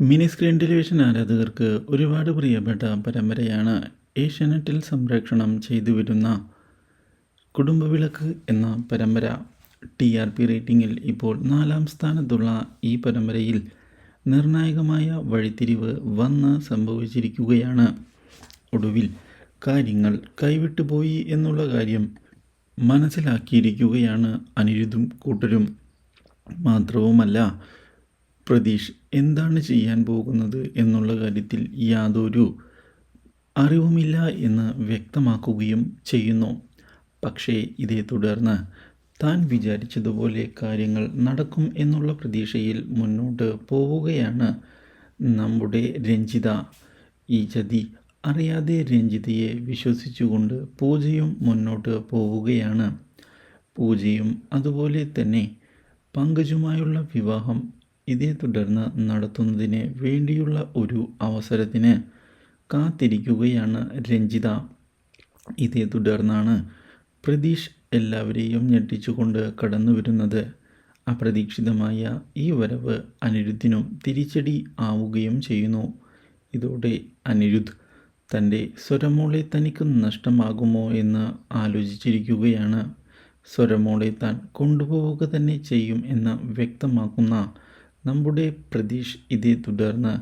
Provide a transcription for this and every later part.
Mini screen television ആരാധകർക്ക് ഒരുപാട് പ്രിയപ്പെട്ട പരമ്പരയാണ് ഏഷ്യാനെറ്റിൽ സംപ്രേക്ഷണം ചെയ്തു വരുന്ന കുടുംബവിളക്ക് എന്ന പരമ്പര. ടി ആർ പി റേറ്റിംഗിൽ ഇപ്പോൾ നാലാം സ്ഥാനത്തുള്ള ഈ പരമ്പരയിൽ നിർണായകമായ വഴിത്തിരിവ് വന്ന് സംഭവിച്ചിരിക്കുകയാണ്. ഒടുവിൽ കാര്യങ്ങൾ കൈവിട്ടുപോയി എന്നുള്ള കാര്യം മനസ്സിലാക്കിയിരിക്കുകയാണ് അനിരുദ്ധും കൂട്ടരും. മാത്രവുമല്ല പ്രതീഷ് എന്താണ് ചെയ്യാൻ പോകുന്നത് എന്നുള്ള കാര്യത്തിൽ യാതൊരു അറിവുമില്ല എന്ന് വ്യക്തമാക്കുകയും ചെയ്യുന്നു. പക്ഷേ ഇതേ തുടർന്ന് താൻ വിചാരിച്ചതുപോലെ കാര്യങ്ങൾ നടക്കും എന്നുള്ള പ്രതീക്ഷയിൽ മുന്നോട്ട് പോവുകയാണ് നമ്മുടെ രഞ്ജിത. ഈ ചതി അറിയാതെ രഞ്ജിതയെ വിശ്വസിച്ചുകൊണ്ട് പൂജയും മുന്നോട്ട് പോവുകയാണ്. പൂജയും അതുപോലെ തന്നെ പങ്കജുമായുള്ള വിവാഹം ഇതേ തുടർന്ന് നടത്തുന്നതിന് വേണ്ടിയുള്ള ഒരു അവസരത്തിന് കാത്തിരിക്കുകയാണ് രഞ്ജിത. ഇതേ തുടർന്നാണ് പ്രതീഷ് എല്ലാവരെയും ഞെട്ടിച്ചുകൊണ്ട് കടന്നു വരുന്നത്. അപ്രതീക്ഷിതമായ ഈ വരവ് അനിരുദ്ധിനും തിരിച്ചടി ആവുകയും ചെയ്യുന്നു. ഇതോടെ അനിരുദ്ധ് തന്റെ സ്വരമോളെ തനിക്ക് നഷ്ടമാകുമോ എന്ന് ആലോചിച്ചിരിക്കുകയാണ്. സ്വരമോളെ താൻ കൊണ്ടുപോവുക തന്നെ ചെയ്യും എന്ന് വ്യക്തമാക്കുന്ന നമ്മുടെ പ്രതീഷ് ഇതേ തുടർന്ന്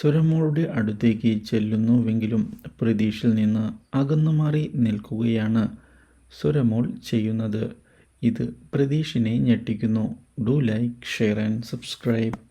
സ്വരമോളുടെ അടുത്തേക്ക് ചെല്ലുന്നുവെങ്കിലും പ്രതീഷിൽ നിന്ന് അകന്നു മാറി നിൽക്കുകയാണ് സ്വരമോൾ ചെയ്യുന്നത്. ഇത് പ്രതീഷിനെ ഞെട്ടിക്കുന്നു. Do like share and subscribe.